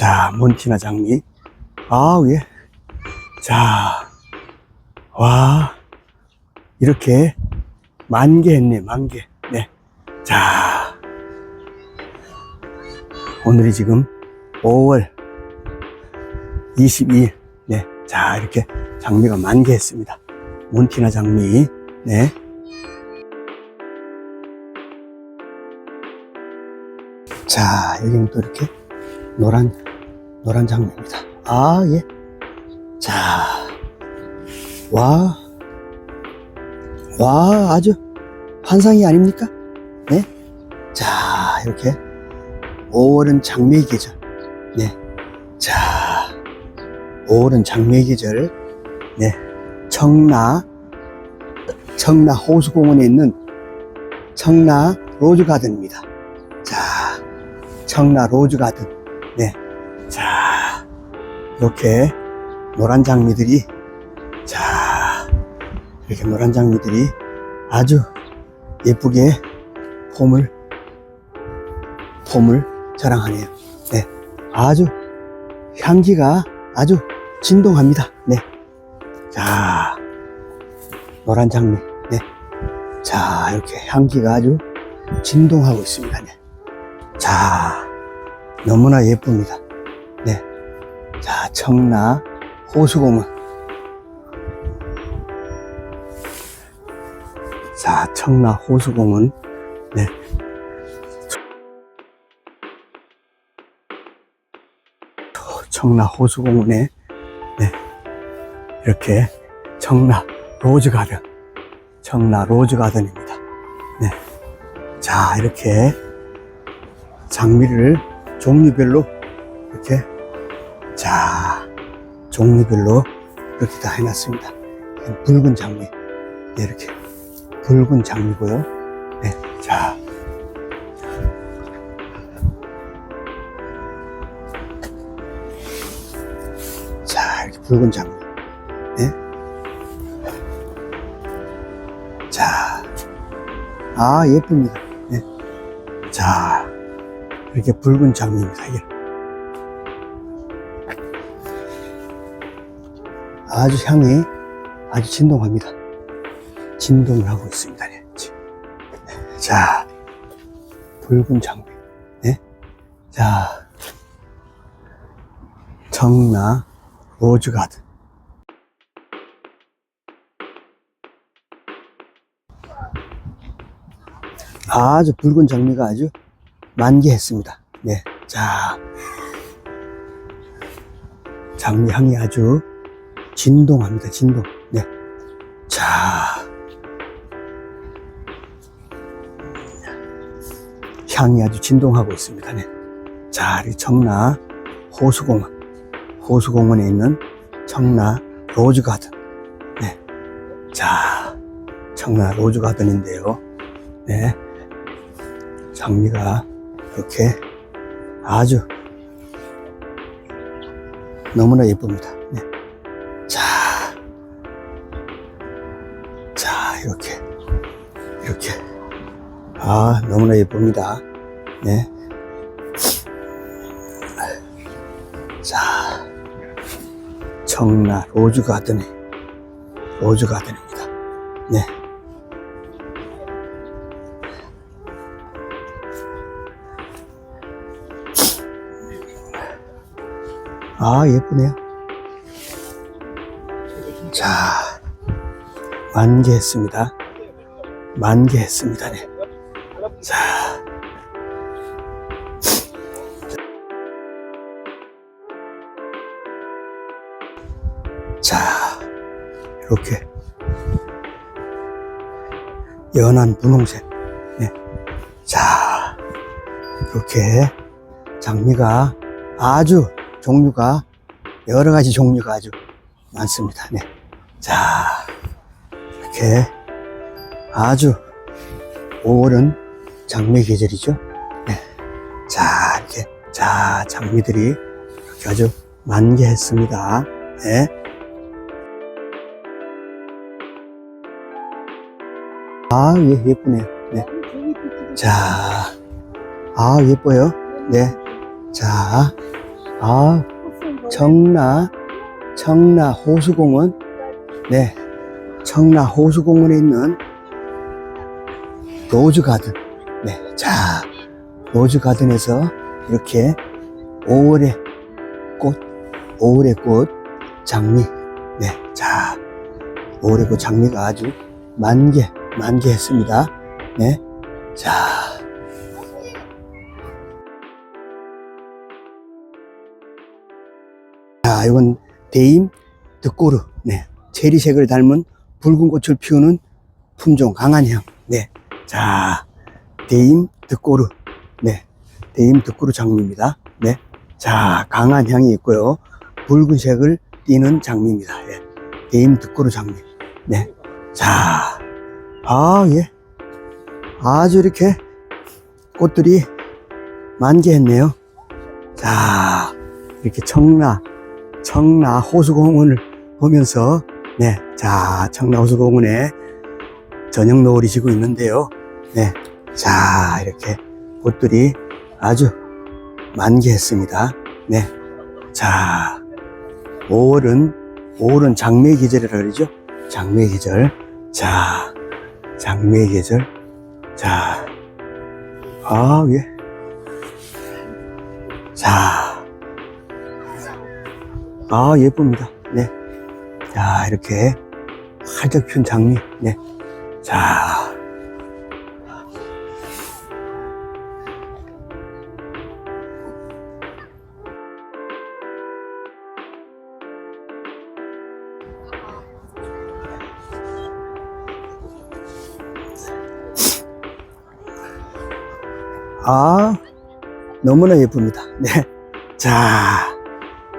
자, 몬티나 장미. 아, 예. 자, 와, 이렇게 만 개 했네, 만 개. 네. 자, 오늘이 지금 5월 22일. 네. 자, 이렇게 장미가 만 개 했습니다. 몬티나 장미. 네. 자, 여기는 또 이렇게 노란, 노란 장미입니다. 아, 예. 자, 와, 와, 아주 환상이 아닙니까? 네. 자, 이렇게 5월은 장미 계절. 네. 자, 5월은 장미 계절. 네. 청라, 청라 호수공원에 있는 청라 로즈 가든입니다. 자, 청라 로즈 가든. 이렇게 노란 장미들이, 자, 이렇게 노란 장미들이 아주 예쁘게 폼을, 폼을 자랑하네요. 네. 아주 향기가 아주 진동합니다. 네. 자, 노란 장미. 네. 자, 이렇게 향기가 아주 진동하고 있습니다. 네. 자, 너무나 예쁩니다. 네. 자, 청라 호수공원. 자, 청라 호수공원. 네. 청라 호수공원에, 네. 이렇게 청라 로즈 가든. 청라 로즈 가든입니다. 네. 자, 이렇게 장미를 종류별로 이렇게 자 종류별로 이렇게 다 해놨습니다. 붉은 장미 네, 이렇게 붉은 장미고요. 네, 자 자, 이렇게 붉은 장미. 네. 자, 아, 예쁩니다. 네. 자, 이렇게 붉은 장미입니다. 이게. 아주 향이 아주 진동합니다. 진동을 하고 있습니다. 네. 자, 붉은 장미. 네. 자, 청라 로즈 가든. 아주 붉은 장미가 아주 만개했습니다. 네. 자. 장미 향이 아주 진동합니다. 진동. 네. 자. 향이 아주 진동하고 있습니다. 네. 자, 이 청라 호수공원. 호수공원에 있는 청라 로즈 가든. 네. 자, 청라 로즈 가든인데요. 네. 장미가 이렇게 아주 너무나 예쁩니다. 이렇게, 이렇게. 아, 너무나 예쁩니다. 네. 자, 청라 로즈 가든의 로즈 가든입니다. 네. 아, 예쁘네요. 자, 만개했습니다. 만개했습니다. 네. 자. 자, 이렇게 연한 분홍색. 네. 자, 이렇게 장미가 아주 종류가 여러 가지 종류가 아주 많습니다. 네. 자, 이렇게 아주 5월은 장미 계절이죠. 네. 자, 이렇게 자 장미들이 이렇게 아주 만개했습니다. 네. 아, 예, 예쁘네요. 네. 자, 아, 예뻐요. 네. 자, 아, 청라, 청라 호수공원. 네. 청라 호수공원에 있는 로즈 가든. 네. 자, 로즈 가든에서 이렇게 5월의 꽃, 5월의 꽃, 장미. 네. 자, 5월의 꽃 장미가 아주 만개, 만개했습니다. 네. 자. 자, 이건 대임 득고르. 네. 체리색을 닮은 붉은 꽃을 피우는 품종 강한 향. 네. 자, 대임 득고르. 네. 대임 득고르 장미입니다. 네. 자, 강한 향이 있고요. 붉은색을 띠는 장미입니다. 예. 대임 득고르 장미. 네. 자, 아, 예. 아주 이렇게 꽃들이 만개했네요. 자, 이렇게 청라, 청라 호수공원을 보면서, 네, 자, 청라 호수공원에 저녁 노을이 지고 있는데요. 네, 자, 이렇게 꽃들이 아주 만개했습니다. 네, 자, 5월은, 5월은 장미의 계절이라 그러죠? 장미의 계절. 자, 장미의 계절. 자, 아, 예. 자, 아, 예쁩니다. 네. 자, 이렇게 활짝 핀 장미. 네. 자, 아, 너무나 예쁩니다. 네. 자,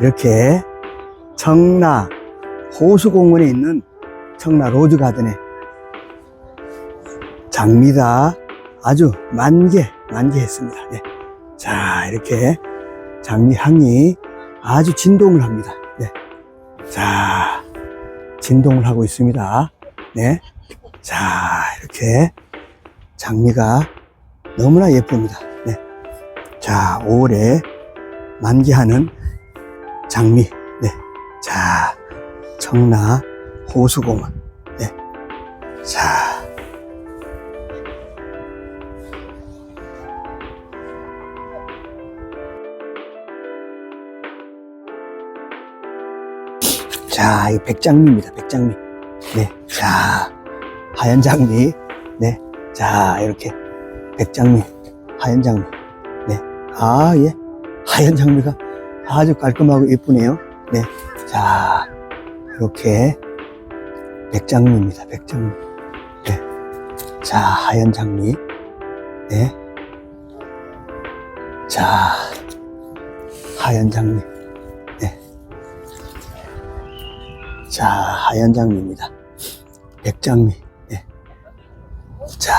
이렇게 청라 호수공원에 있는 청라 로즈 가든에 장미가 아주 만개, 만개했습니다. 네. 자, 이렇게 장미 향이 아주 진동을 합니다. 네. 자, 진동을 하고 있습니다. 네. 자, 이렇게 장미가 너무나 예쁩니다. 네. 자, 5월에 만개하는 장미. 네. 자, 청라 호수공원. 네. 자. 자, 이 백장미입니다. 백장미. 네. 자, 하얀 장미. 네. 자, 이렇게 백장미, 하얀 장미. 네. 아, 예. 하얀 장미가 아주 깔끔하고 예쁘네요. 네. 자, 이렇게 백장미입니다. 백장미. 네. 자, 하얀 장미. 네. 자, 하얀 장미. 네. 자, 하얀 장미입니다. 백장미. 네. 자.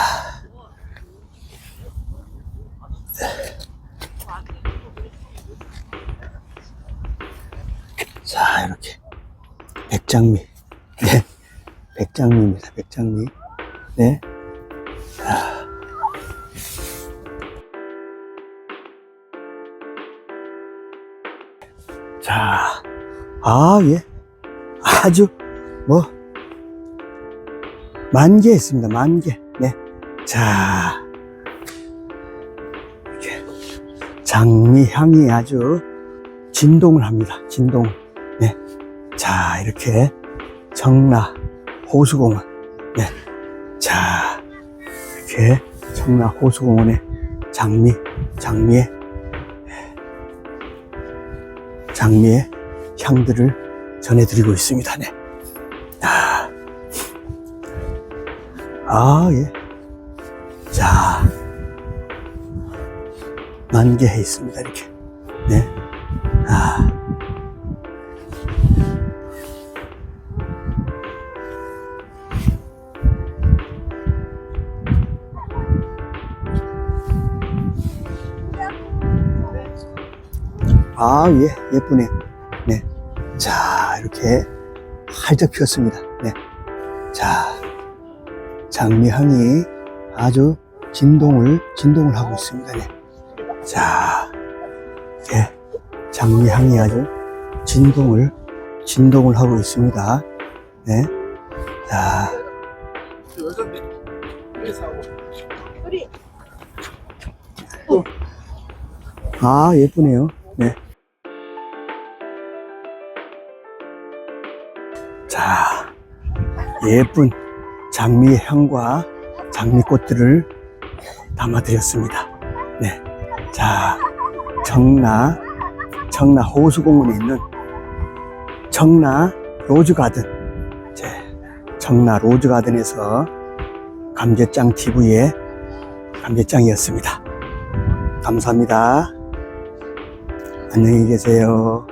자, 이렇게. 백장미. 네. 백장미입니다. 백장미. 네. 자. 자. 아, 예. 아주, 뭐, 만개 있습니다. 만개. 네. 자. 장미 향이 아주 진동을 합니다. 진동. 네. 자, 이렇게 청라 호수공원. 네. 자, 이렇게 청라 호수공원의 장미, 장미의, 장미의 향들을 전해드리고 있습니다. 네. 아, 아, 예. 자, 만개해 있습니다. 이렇게. 네. 아, 예, 예쁘네. 네. 자, 이렇게 활짝 피었습니다. 네. 자, 장미향이 아주 진동을, 진동을 하고 있습니다. 네. 자, 이렇게 장미향이 아주 진동을, 진동을 하고 있습니다. 네. 자, 아, 예쁘네요. 자, 예쁜 장미의 향과 장미꽃들을 담아드렸습니다. 네. 자, 청라, 청라 호수공원에 있는 청라 로즈가든, 제 청라 로즈가든에서 감제장 TV의 감제장이었습니다. 감사합니다. 안녕히 계세요.